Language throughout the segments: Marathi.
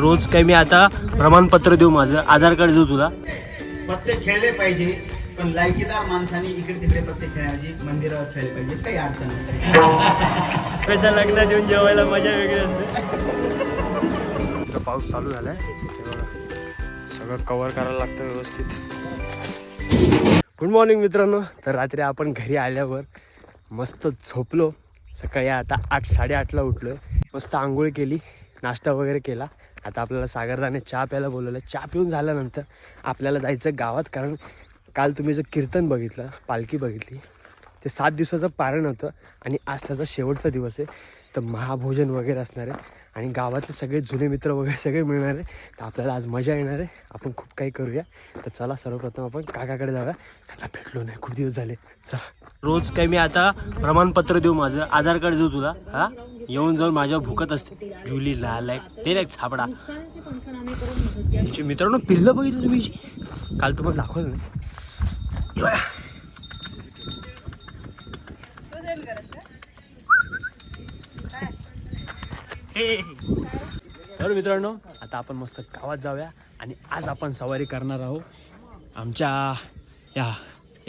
रोज काय मी आता प्रमाणपत्र देऊ माझं आधार कार्ड देऊ तुला. पत्ते खेळले पाहिजे पण लायकीदार माणसाने इकडे तिकडे पत्ते खेळायचे मंदिरावर खेळले पाहिजे काही अडचण नाही. त्याच्या लग्नात येऊन जेवायला मजा वेगळी असते. पाऊस चालू झालाय. हे. सगळं कव्हर करायला लागतं व्यवस्थित. गुड मॉर्निंग मित्रांनो. तर रात्री आपण घरी आल्यावर मस्त झोपलो. सकाळी आता आठ साडेआठला उठलोय. मस्त आंघोळ केली नाश्ता वगैरे केला. आता आपल्याला सागरदाने चहा प्यायला बोलवलं. चहा पिऊन झाल्यानंतर आपल्याला जायचं गावात कारण काल तुम्ही जो कीर्तन बघितलं पालखी बघितली ते सात दिवसाचं पारण होतं आणि आज त्याचा शेवटचा दिवस आहे. तर महाभोजन वगैरे असणार आहे आणि गावातले सगळे जुने मित्र वगैरे सगळे मिळणार आहे. तर आपल्याला आज मजा येणार आहे. आपण खूप काही करूया. तर चला सर्वप्रथम आपण काकाकडे जाऊया. त्यांना भेटलो नाही. खूप दिवस झाले. चला. रोज काही मी आता प्रमाणपत्र देऊ माझं. आधार कार्ड देऊ तुला. हा? येऊन जाऊन माझ्यावर भुकत असते. जुली लाल आहे ते एक छापडा. मित्रांनो पिल्लं बघितलं तुम्ही? काल तुम्हाला दाखवलं नाही. तर मित्रांनो आता आपण मस्त गावात जाऊया आणि आज आपण सवारी करणार आहोत आमच्या या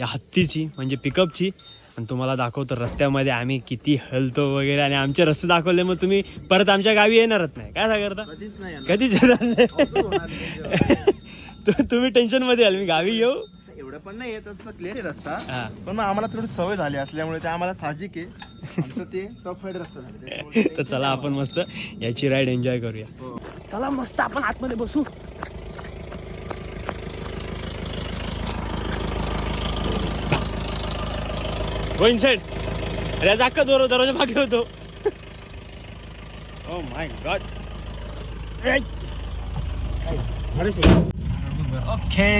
या हत्तीची म्हणजे पिकअपची आणि तुम्हाला दाखवतो रस्त्यामध्ये आम्ही किती हलतो वगैरे आणि आमचे रस्ते दाखवले मग तुम्ही परत आमच्या गावी येणारच नाही. काय सांगता कधीच नाही कधीच तुम्ही टेन्शनमध्ये आल मी गावी येऊ. एवढं पण नाही येत असं क्लिअर आहे रस्ता हा. पण मग आम्हाला थोडी सवय झाली असल्यामुळे ते आम्हाला साहजिक आहे. आमचं ते टफ फाईड रस्ता झाले. त्याच्यामुळे तर चला आपण मस्त याची राईड एन्जॉय करूया. चला मस्त आपण आतमध्ये बसू. अरे जाक्का दोर दरवाजा मागे होतो. ओ माय गॉड ओके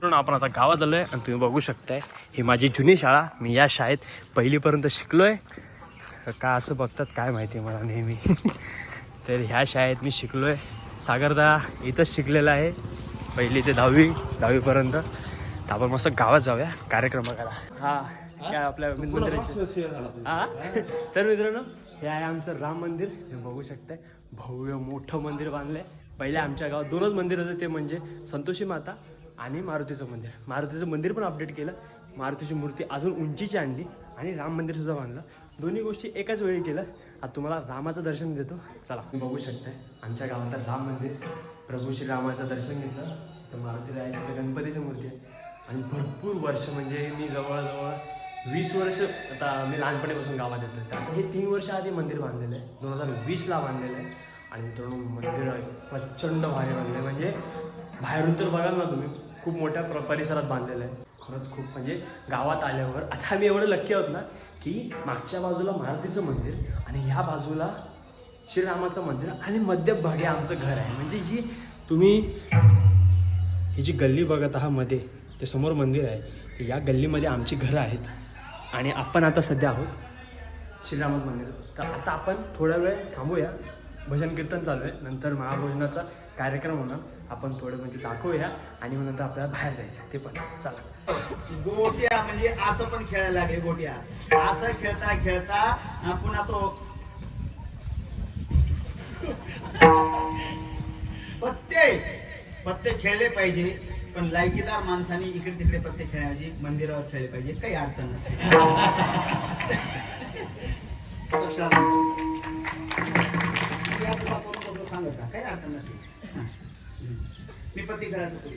म्हणून आपण आता गावात आलोय आणि तुम्ही बघू शकताय ही माझी जुनी शाळा. मी या शाळेत पहिलीपर्यंत शिकलोय. का असं बघतात काय माहिती मला नेहमी. तर ह्या शाळेत मी शिकलोय. सागरदा इथंच शिकलेला आहे. पहिली ते दहावी दहावीपर्यंत. तर आपण मस्त गावात जाऊया कार्यक्रम बघायला. हा. काय आपल्या मंदिराची हा? तर मित्रांनो हे आहे आमचं राम मंदिर. हे बघू शकताय. भव्य मोठं मंदिर बांधलंय. पहिले आमच्या गावात दोनच मंदिर होते ते म्हणजे संतोषी माता आणि मारुतीचं मंदिर. मारुतीचं मंदिर पण अपडेट केलं. मारुतीची मूर्ती अजून उंचीची आणली आणि राम मंदिर सुद्धा बांधलं. दोन्ही गोष्टी एकाच वेळी केलं. आता तुम्हाला रामाचं दर्शन देतो. चला. तुम्ही बघू शकताय आमच्या गावातलं राम मंदिर. प्रभू श्री रामाचं दर्शन घेतलं. तर मारुतीला आहे तिथे गणपतीची मूर्ती आहे. आणि भरपूर वर्ष म्हणजे मी जवळजवळ वीस वर्ष आता मी लहानपणीपासून गावात येतो तर आता हे तीन वर्ष आधी मंदिर बांधलेलं आहे. दोन हजार वीसला बांधलेलं आहे. आणि मित्रांनो मंदिर प्रचंड भारी बांधलं आहे म्हणजे बाहेरून तर बघाल ना तुम्ही खूप मोठ्या प्र परिसरात बांधलेलं आहे. खरंच खूप म्हणजे गावात आल्यावर आता आम्ही एवढं लक्की आहोत ना की मागच्या बाजूला मारुतीचं मंदिर आणि ह्या बाजूला श्रीरामाचं मंदिर आणि मध्यभागी आमचं घर आहे. म्हणजे जी तुम्ही ही जी गल्ली बघत आहात मध्ये ते समोर मंदिर आहे. या गल्लीमध्ये आमची घरं आहेत. आणि आपण आता सध्या आहोत श्रीरामत मंदिर तर आता आपण थोडा वेळ थांबूया. भजन कीर्तन चालू आहे. नंतर महाभोजनाचा कार्यक्रम होणार. आपण थोडं म्हणजे दाखवूया आणि मग नंतर आपल्याला बाहेर जायचं आहे. ते पण चला. गोट्या म्हणजे असं पण खेळायला लागेल गोट्या. असं खेळता खेळता पुन्हा तो पत्ते. पत्ते खेळले पाहिजे. पण लायकीदार माणसाने इकडे तिकडे पत्ते खेळायची मंदिरावर खेळले पाहिजे. काही अडचण नसते. सांगत काही अडचण नसते. मी पत्ते खेळायचो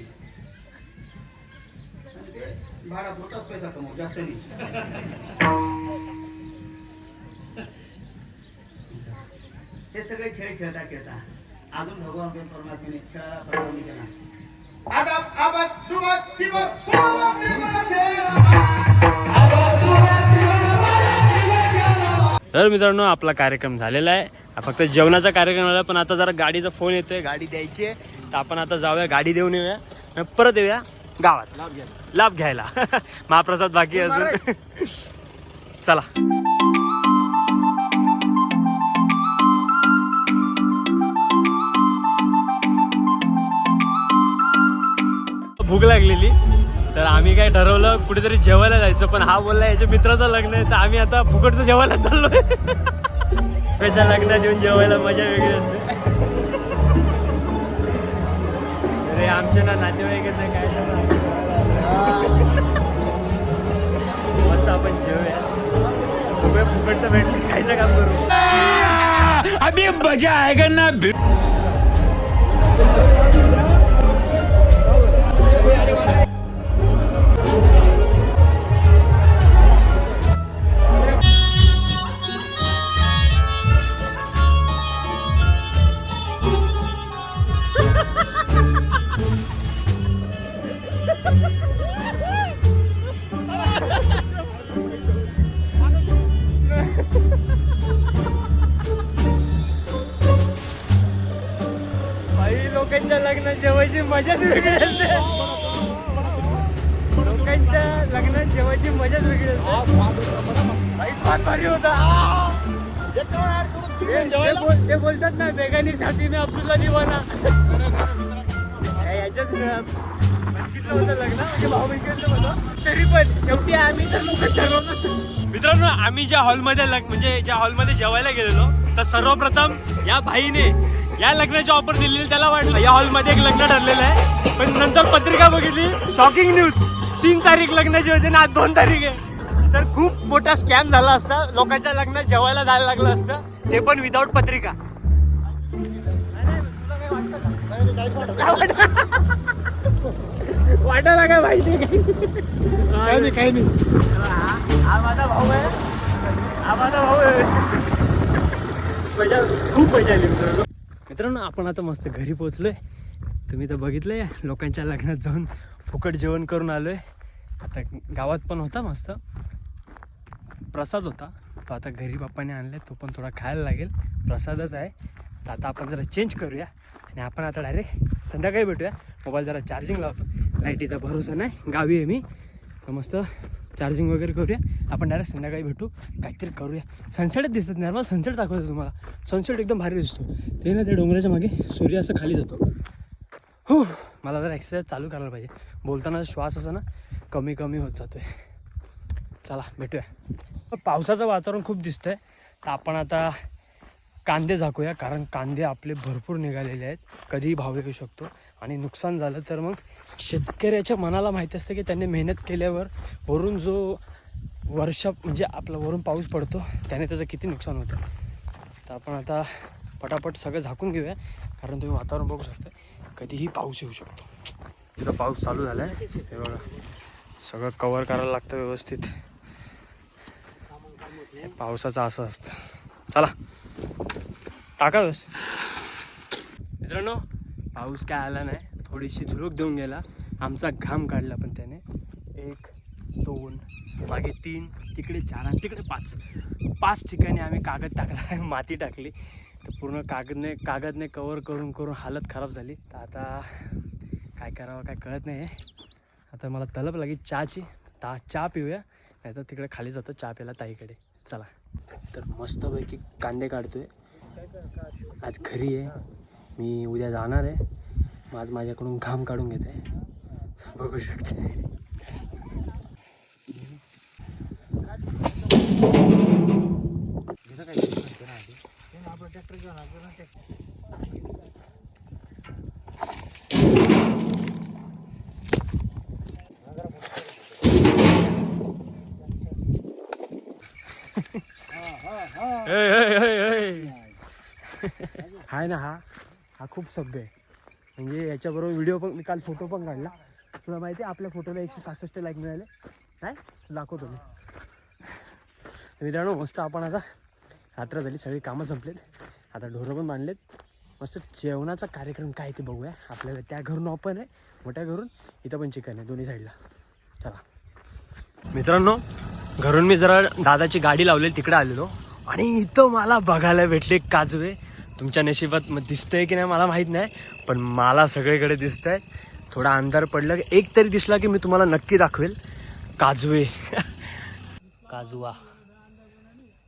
भाडा पुरताच पैसा कमव जास्त नाही. हे सगळे खेळ खेळता खेळता अजून भगवान परमात्म्याने खेळाला केला. आबाद तर मित्रांनो आपला कार्यक्रम झालेला आहे. हा फक्त जेवणाचा कार्यक्रम झाला पण आता जरा गाडीचा फोन येतोय. गाडी द्यायची आहे. तर आपण आता जाऊया गाडी देऊन येऊया. परत येऊया गावात. लाभ घ्यायला. लाभ घ्यायला. महाप्रसाद बाकी अजून. चला. भूक लागलेली. तर आम्ही काय ठरवलं कुठेतरी जेवायला जायचं पण हा बोलला याच्या मित्राचं लग्न आहे तर आम्ही आता फुकटचं जेवायला चाललोय. त्याच्या लग्नात येऊन जेवायला मजा वेगळी असते. अरे आमचे ना नातेवाईकाचं काय? मस्त आपण जेवूया. सगळे फुकट तर भेटले खायचं काम करू. अभी मजा आएगा ना? लोकांच्या लग्नात जेवायची मजाच वेगळी असते. लोकांच्या लग्नात जेवायची मजाच वेगळी असते. फार भारी होता. ते- बोल- ते बोलतात ना बेगानी साठी मी अब्दुल्ला दिवाना. याच्याच होतं लग्न? म्हणजे भाऊ बंदकीतलं होतं. तरी पण शेवटी आम्ही तर लोक ठरवलं. मित्रांनो आम्ही ज्या हॉलमध्ये लग म्हणजे ज्या हॉलमध्ये जेवायला गेलेलो तर सर्वप्रथम या भाईने या लग्नाची ऑफर दिलेली त्याला वाटलं. या हॉलमध्ये एक लग्न ठरलेलं आहे. पण नंतर पत्रिका बघितली. शॉकिंग न्यूज तीन तारीख लग्नाची होती ना आज दोन तारीख आहे. तर खूप मोठा स्कॅम झाला असता. लोकांच्या लग्नात जेवायला जायला लागलं असतं. ते पण विदाऊट पत्रिका. वाटायला काय माहिती? काही नाही काही नाही. हा माझा भाऊ आहे. हा माझा भाऊ आहे. खूप मजा आली मित्रांनो आपण आता मस्त घरी पोहोचलोय. तुम्ही तर बघितलंय लोकांच्या लग्नात जाऊन फुकट जेवण करून आलोय. आता गावात पण होता मस्त. प्रसाद होता. तो आता घरी बाप्पाने आणलाय तो पण थोडा खायला लागेल. प्रसादच आहे. तर आता आपण जरा चेंज करूया. आणि आपण आता डायरेक्ट संध्याकाळी भेटूया. मोबाईल जरा चार्जिंग लावतो. लाईटीचा भरोसा नाही. गावी आहे मी. तर मस्त चार्जिंग वगैरे करूया. आपण डायरेक्ट संध्याकाळी भेटू. काहीतरी करूया. सनसेटच दिसत नाही. मला सनसेट दाखवतो तुम्हाला. सनसेट एकदम भारी दिसतो. ते ना त्या डोंगराच्या मागे सूर्य असं खाली जातो. हो मला जर एक्सरसाइज चालू करायला पाहिजे. बोलताना श्वास असा ना कमी कमी होत जातोय. चला भेटूया. पावसाचं वातावरण खूप दिसतं आहे तर आपण आता कांदे झाकूया कारण कांदे आपले भरपूर निघालेले आहेत. कधीही भाव येऊ शकतो. आणि नुकसान झालं तर मग शेतकऱ्याच्या मनाला माहिती असतं की त्यांनी मेहनत केल्यावर वरून जो वर्षा म्हणजे आपला वरून पाऊस पडतो त्याने त्याचं किती नुकसान होतं. तर आपण आता पटापट सगळं झाकून घेऊया कारण तुम्ही वातावरण बघू शकता कधीही पाऊस येऊ शकतो. तिथं पाऊस चालू झाला आहे हे बघा सगळं कवर करायला लागतं व्यवस्थित. पावसाचं असं असतं. चला टाका व्यवस्थित. मित्रांनो पाऊस काय आला नाही थोडीशी झुळूक देऊन गेला. आमचा घाम काढला पण त्याने. एक दोन मागे तीन तिकडे चार आणि तिकडे पाच. पाच ठिकाणी आम्ही कागद टाकला माती टाकली. तर पूर्ण कागदने कागदने कवर करून करून हालत खराब झाली. तर आता काय करावं काय कळत नाही आता मला तलप लागेल चहाची. ता चहा पिऊया. नाही तर तिकडे खाली जातो चहा प्यायला ताईकडे. चला. तर मस्तपैकी कांदे काढतोय. आज घरी आहे. मी उद्या जाणार आहे. मग आज माझ्याकडून घाम काढून घेते. बघू शकते. हाय ना हा. हा खूप सभ्य आहे. म्हणजे याच्याबरोबर व्हिडिओ पण मी काल फोटो पण काढला. तुला माहिती आहे आपल्या फोटोला एकशे सहासष्ट लाईक मिळाले. नाही दाखवतो मी मित्रांनो मस्त आपण आता रात्र झाली. सगळी कामं संपलेत. आता ढोरं पण बांधलेत. मस्त जेवणाचा कार्यक्रम काय ते बघूया. आपल्याला त्या घरून ओपन आहे. मोठ्या घरून. इथं पण चिकन आहे दोन्ही साईडला चला. मित्रांनो घरून मी जरा दादाची गाडी लावलेली तिकडे आलेलो. आणि इथं मला बघायला भेटले काजवे. तुमच्या नशिबात मग दिसतंय की नाही मला माहीत नाही पण मला सगळीकडे दिसतंय. थोडा अंधार पडला की एक तरी दिसला की मी तुम्हाला नक्की दाखवेल. काजवे. काजवा.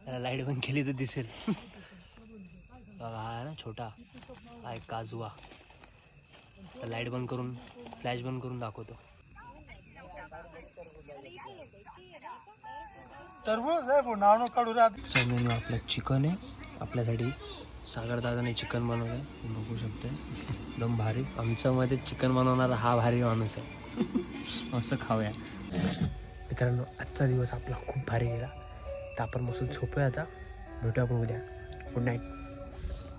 त्याला लाइट बंद केली तर दिसेल. बघा हा आहे ना छोटा हा एक काजवा. लाइट बंद करून फ्लॅश बंद करून दाखवतो. टरबूज आहे आपलं चिकन आहे. आपल्यासाठी सागरदादाने चिकन बनवलं आहे बघू शकते. एकदम भारी. आमच्यामध्ये चिकन बनवणारा हा भारी माणूस आहे. असं खाऊया. मित्रांनो आजचा दिवस आपला खूप भारी गेला. तर आपण बसून झोपूया आता. भेटू आपण उद्या. Good night